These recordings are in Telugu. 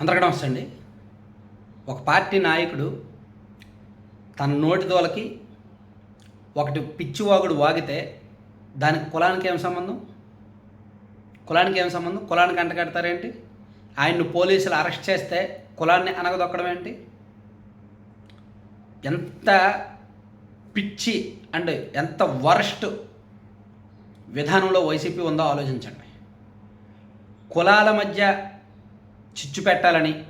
అందరికీ నమస్తే అండి ఒక పార్టీ నాయకుడు తన నోటి దోలకి ఒకటి పిచ్చివాగుడు వాగితే దానికి కులానికి ఏం సంబంధం? కులానికి ఏం సంబంధం? కులానికి అంటగడతారేంటి ఆయన్ని పోలీసులు అరెస్ట్ చేస్తే కులాన్ని అనగదొక్కడం ఏంటి? ఎంత పిచ్చి అండ్ ఎంత వరస్ట్ విధానంలో వైసీపీ ఉందో ఆలోచించండి. కులాల మధ్య చిచ్చు పెట్టాలని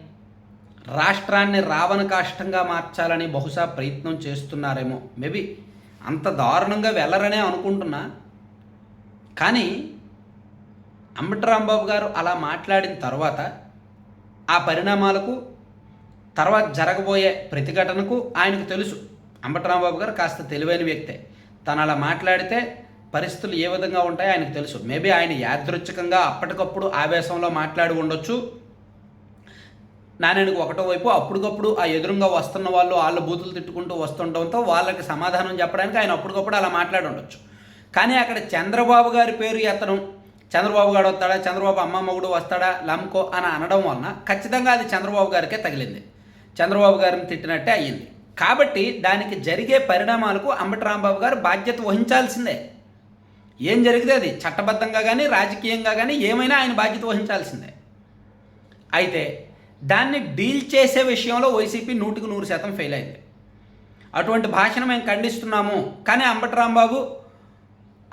రాష్ట్రాన్ని రావణ కాష్టంగా మార్చాలని బహుశా ప్రయత్నం చేస్తున్నారేమో. మేబీ అంత దారుణంగా వెళ్ళరనే అనుకుంటున్నా. కానీ అంబటరాంబాబు గారు అలా మాట్లాడిన తర్వాత ఆ పరిణామాలకు తర్వాత జరగబోయే ప్రతిఘటనకు ఆయనకు తెలుసు. అంబటరాంబాబు గారు కాస్త తెలివైన వ్యక్తే. తను అలా మాట్లాడితే పరిస్థితులు ఏ విధంగా ఉంటాయో ఆయనకు తెలుసు. మేబీ ఆయన యాదృచ్ఛికంగా అప్పటికప్పుడు ఆవేశంలో మాట్లాడి ఉండొచ్చు. నారాయణకు ఒకటో వైపు అప్పటికప్పుడు ఆ ఎదురుగా వస్తున్న వాళ్ళు వాళ్ళ బూతులు తిట్టుకుంటూ వస్తుండటంతో వాళ్ళకి సమాధానం చెప్పడానికి ఆయన అప్పటికప్పుడు అలా మాట్లాడి ఉండొచ్చు. కానీ అక్కడ చంద్రబాబు గారి పేరు ఎత్తడం చంద్రబాబు గారు వస్తాడా చంద్రబాబు అమ్మ మొగుడు వస్తాడా లంకో అని అనడం వలన ఖచ్చితంగా అది చంద్రబాబు గారికే తగిలింది. చంద్రబాబు గారిని తిట్టినట్టే అయ్యింది. కాబట్టి దానికి జరిగే పరిణామాలకు అంబటి రాంబాబు గారు బాధ్యత వహించాల్సిందే. ఏం జరిగితే అది చట్టబద్ధంగా కానీ రాజకీయంగా కానీ ఏమైనా ఆయన బాధ్యత వహించాల్సిందే. అయితే దాన్ని డీల్ చేసే విషయంలో వైసీపీ నూటికి నూరు శాతం ఫెయిల్ అయింది. అటువంటి భాషను మేము ఖండిస్తున్నాము. కానీ అంబటి రాంబాబు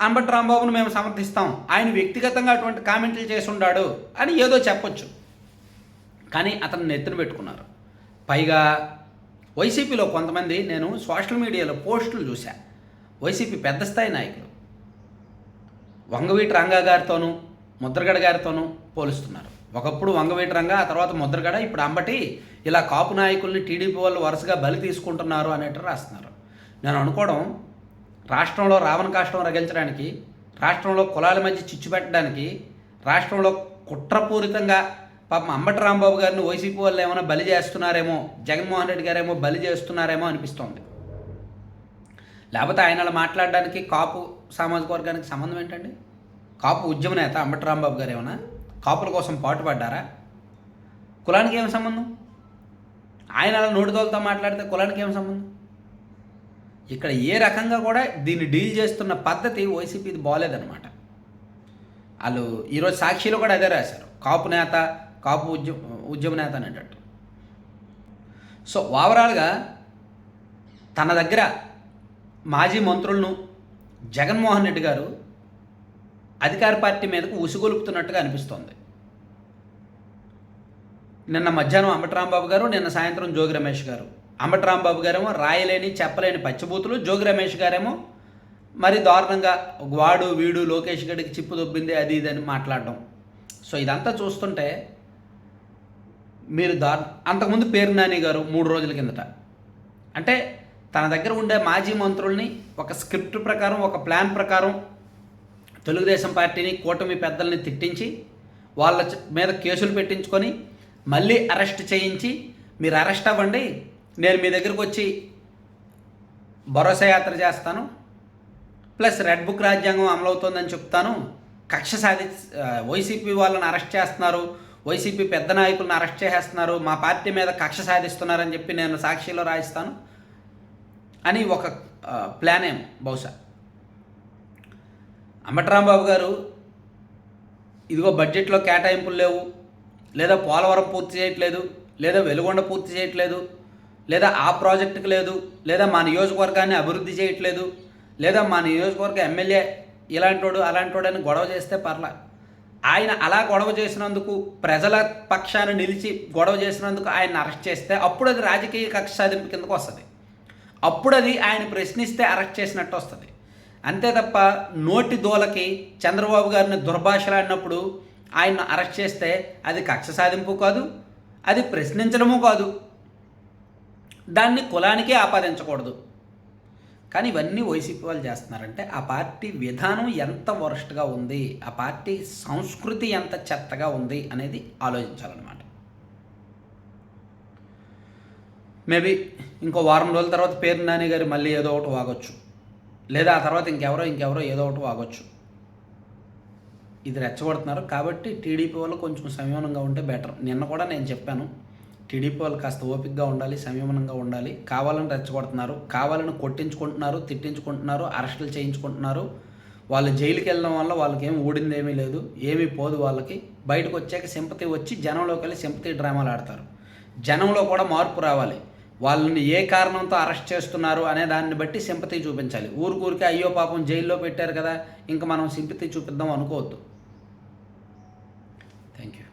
అంబటి రాంబాబును మేము సమర్థిస్తాం. ఆయన వ్యక్తిగతంగా అటువంటి కామెంట్లు చేసిండాడు అని ఏదో చెప్పొచ్చు. కానీ అతను నెత్తిన పెట్టుకున్నారు. పైగా వైసీపీలో కొంతమంది నేను సోషల్ మీడియాలో పోస్టులు చూశా. వైసీపీ పెద్ద స్థాయి నాయకులు. వంగవీటి రంగా గారితోనూ ముద్రగడ గారితోనూ పోలుస్తున్నారు. ఒకప్పుడు వంగవీటి రంగా ఆ తర్వాత ముద్రగడ ఇప్పుడు అంబటి ఇలా కాపు నాయకుల్ని టీడీపీ వాళ్ళు వరుసగా బలి తీసుకుంటున్నారు అనేట్టు రాస్తున్నారు. నేను అనుకోవడం రాష్ట్రంలో రావణ కాష్టం రగించడానికి రాష్ట్రంలో కులాల మధ్య చిచ్చు పెట్టడానికి రాష్ట్రంలో కుట్రపూరితంగా పాపం అంబటి రాంబాబు గారిని వైసీపీ వాళ్ళు ఏమైనా బలి చేస్తున్నారేమో జగన్మోహన్ రెడ్డి గారేమో బలి చేస్తున్నారేమో అనిపిస్తోంది. లేకపోతే ఆయన మాట్లాడడానికి కాపు సామాజిక వర్గానికి సంబంధం ఏంటండి? కాపు ఉద్యమ నేత అంబటి రాంబాబు గారు ఏమైనా? కాపుల కోసం పాటుపడ్డారా? కులానికి ఏం సంబంధం? ఆయన అలా నోటితోలతో మాట్లాడితే కులానికి ఏం సంబంధం? ఇక్కడ ఏ రకంగా కూడా దీన్ని డీల్ చేస్తున్న పద్ధతి వైసీపీది బాగాలేదనమాట వాళ్ళు ఈరోజు సాక్షిలో కూడా అదే రాశారు. కాపు నేత కాపు ఉద్యమ ఉద్యమ నేత అనేటట్టు. సో ఓవరాల్గా తన దగ్గర మాజీ మంత్రులను జగన్మోహన్ రెడ్డి గారు అధికార పార్టీ మీదకు ఉసుగొలుపుతున్నట్టుగా అనిపిస్తోంది. నిన్న మధ్యాహ్నం అంబటరాంబాబు గారు నిన్న సాయంత్రం జోగి రమేష్ గారు. అంబటరాంబాబు గారేమో రాయలేని చెప్పలేని పచ్చిబూతులు. జోగి రమేష్ గారేమో మరి దారుణంగా వాడు వీడు లోకేష్ గడికి చిప్పు దొబ్బింది అది ఇది అని మాట్లాడడం. సో ఇదంతా చూస్తుంటే మీరు దారు అంతకుముందు పేరు నాని గారు మూడు రోజుల కిందట. అంటే తన దగ్గర ఉండే మాజీ మంత్రుల్ని ఒక స్క్రిప్ట్ ప్రకారం ఒక ప్లాన్ ప్రకారం తెలుగుదేశం పార్టీని కూటమి పెద్దల్ని తిట్టించి వాళ్ళ మీద కేసులు పెట్టించుకొని మళ్ళీ అరెస్ట్ చేయించి మీరు అరెస్ట్ అవ్వండి నేను మీ దగ్గరకు వచ్చి భరోసా యాత్ర చేస్తాను ప్లస్ రెడ్ బుక్ రాజ్యాంగం అమలవుతోందని చెప్తాను కక్ష సాధి వైసీపీ వాళ్ళని అరెస్ట్ చేస్తున్నారు వైసీపీ పెద్ద నాయకులను అరెస్ట్ చేసేస్తున్నారు మా పార్టీ మీద కక్ష సాధిస్తున్నారని చెప్పి నేను సాక్షిలో రాయిస్తాను అని ఒక ప్లాన్ ఏం బహుశా. అంబటరాంబాబు గారు ఇదిగో బడ్జెట్లో కేటాయింపులు లేవు లేదా పోలవరం పూర్తి చేయట్లేదు లేదా వెలుగొండ పూర్తి చేయట్లేదు లేదా ఆ ప్రాజెక్టుకు లేదు లేదా మా నియోజకవర్గాన్ని అభివృద్ధి చేయట్లేదు లేదా మా నియోజకవర్గ ఎమ్మెల్యే ఇలాంటోడు అలాంటోడు అని గొడవ చేస్తే పర్లా. ఆయన అలా గొడవ చేసినందుకు ప్రజల పక్షాన నిలిచి గొడవ చేసినందుకు ఆయన అరెస్ట్ చేస్తే అప్పుడు అది రాజకీయ కక్ష సాధింపు కిందకు వస్తుంది అప్పుడు అది ఆయన ప్రశ్నిస్తే అరెస్ట్ చేసినట్టు వస్తుంది అంతే తప్ప నోటి దోలకి చంద్రబాబు గారిని దుర్భాషలాడినప్పుడు ఆయన్ను అరెస్ట్ చేస్తే అది కక్ష సాధింపు కాదు అది ప్రశ్నించడము కాదు. దాన్ని కులానికే ఆపాదించకూడదు. కానీ ఇవన్నీ వైసీపీ వాళ్ళు చేస్తున్నారంటే ఆ పార్టీ విధానం ఎంత వరస్ట్గా ఉంది ఆ పార్టీ సంస్కృతి ఎంత చెత్తగా ఉంది అనేది ఆలోచించాలన్నమాట. మేబీ ఇంకో వారం రోజుల తర్వాత పేరు నాని గారు మళ్ళీ ఏదో ఒకటి వాగొచ్చు. లేదా ఆ తర్వాత ఇంకెవరో ఇంకెవరో ఏదో ఒకటి వాగొచ్చు. ఇది రెచ్చగొడుతున్నారు. కాబట్టి టీడీపీ వాళ్ళు కొంచెం సంయమనంగా ఉంటే బెటర్. నిన్న కూడా నేను చెప్పాను. టీడీపీ వాళ్ళు కాస్త ఓపికగా ఉండాలి సంయమనంగా ఉండాలి. కావాలని రెచ్చగొడుతున్నారు. కావాలని కొట్టించుకుంటున్నారు తిట్టించుకుంటున్నారు అరెస్టులు చేయించుకుంటున్నారు. వాళ్ళు జైలుకి వెళ్ళడం వల్ల వాళ్ళకి ఏం ఊడిందేమీ లేదు ఏమీ పోదు వాళ్ళకి. బయటకు వచ్చాక సింపతి వచ్చి జనంలోకి వెళ్ళి సింపతి డ్రామాలు ఆడతారు. జనంలో కూడా మార్పు రావాలి. వాళ్ళని ఏ కారణంతో అరెస్ట్ చేస్తున్నారు అనే దాన్ని బట్టి సింపతి చూపించాలి. ఊరికూరికే అయ్యో పాపం జైల్లో పెట్టారు కదా ఇంకా మనం సింపతి చూపిద్దాం అనుకోవద్దు. Thank you